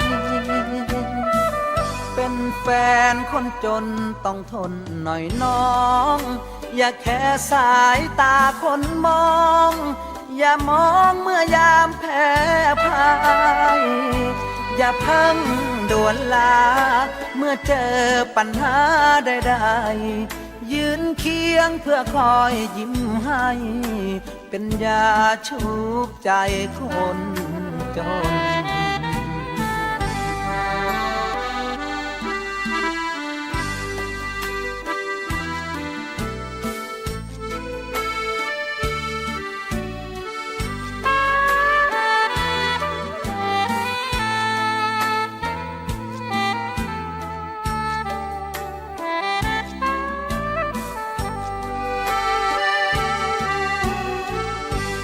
็น แฟนคนจนต้องทนหน่อยน้อง อย่าแค่สายตาคนมอง อย่ามองเมื่อยามแพ้พ่ายอย่าเพิ่งด่วนลา เมื่อเจอปัญหาใดๆยืนเคียงเพื่อคอยยิ้มให้ เป็นยาชุบใจคน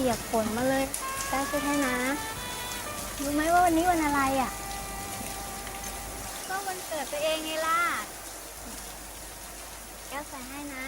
ปียกฝนมาเลยแก้วช่วยให้นะ รู้ไหมว่าวันนี้วันอะไรอะ ก็วันเกิดตัวเองไงล่ะแก้วใส่ให้นะ